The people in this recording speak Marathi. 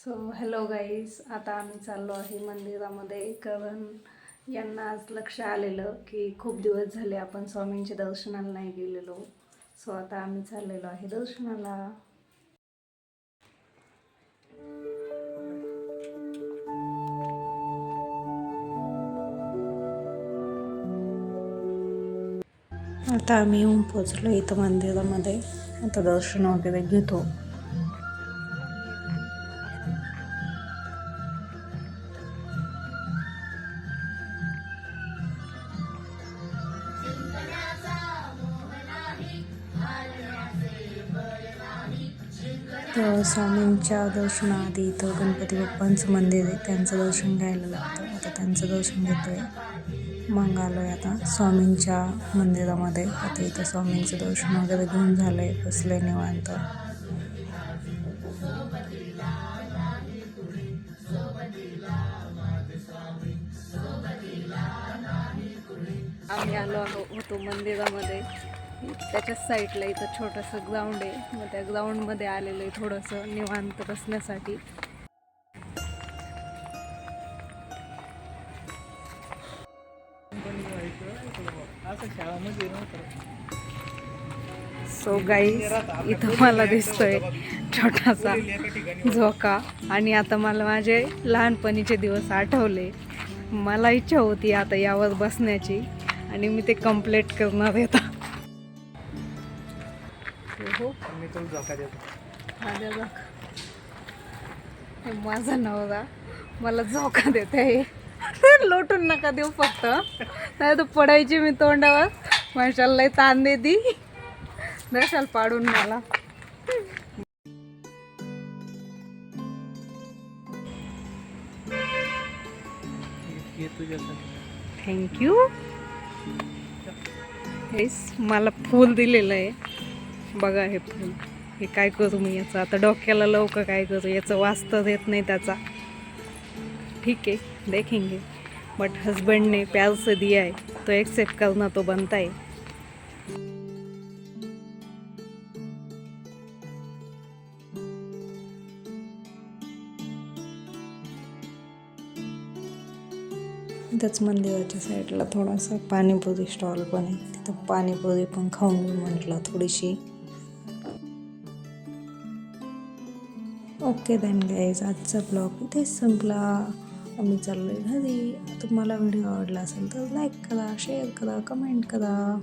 सो हॅलो गाईज आता आम्ही चाललो आहे मंदिरामध्ये. कारण यांना आज लक्ष आलेलं की खूप दिवस झाले आपण स्वामींच्या दर्शनाला नाही गेलेलो. सो आता आम्ही चाललेलो आहे दर्शनाला. आता आम्ही येऊन पोचलो इथं मंदिरामध्ये. आता दर्शन वगैरे घेतो. तर स्वामींच्या दर्शनाआधी इथं गणपती बाप्पांचं मंदिर आहे त्यांचं दर्शन घ्यायला लागतं. आता त्यांचं दर्शन घेतोय मग आलो आहे आता स्वामींच्या मंदिरामध्ये. आता इथं स्वामींचं दर्शन वगैरे घेऊन झालं आहे बसलं निवांत. आम्ही आलो आहो होतो मंदिरामध्ये. त्याच्याच साईडला इथं छोटंसं ग्राउंड आहे. मग त्या ग्राउंडमध्ये आलेलं आहे थोडंसं निवांत बसण्यासाठी. सो गाई इथं मला दिसतोय छोटासा झोका. आणि आता मला माझे लहानपणीचे दिवस आठवले. मला इच्छा होती आता यावर बसण्याची. आणि मी ते कंप्लीट करणार येतात आता. हो. मी तुला धोका देतो. माझ्या झोका माझा नवरा मला झोका देत आहे लोटून नका देऊ फक्त. नाही तर पडायची मी तोंडावर. माशाला ताण देती दशाल पाडून मला. थँक्यू हेस मला फूल दिलेलं आहे. बघा हे फूल हे काय करू मी याचं? आता डोक्याला लवकर काय करू? याचं वास्तव येत नाही त्याचा. ठीक आहे देखेंगे बट हसबंडने ने प्यार से दिया है तो एक्सेप्ट करना तो बनता है त्याच मंदिराच्या साईडला थोडासा पाणीपुरी स्टॉल पण आहे. तिथं पाणीपुरी पण खाऊन म्हटलं थोडीशी. ओके दॅन गाईज आजचा ब्लॉग इथेच संपला. आम्ही चाललोय घरी. तुम्हाला व्हिडिओ आवडला असेल तर लाईक करा शेअर करा कमेंट करा.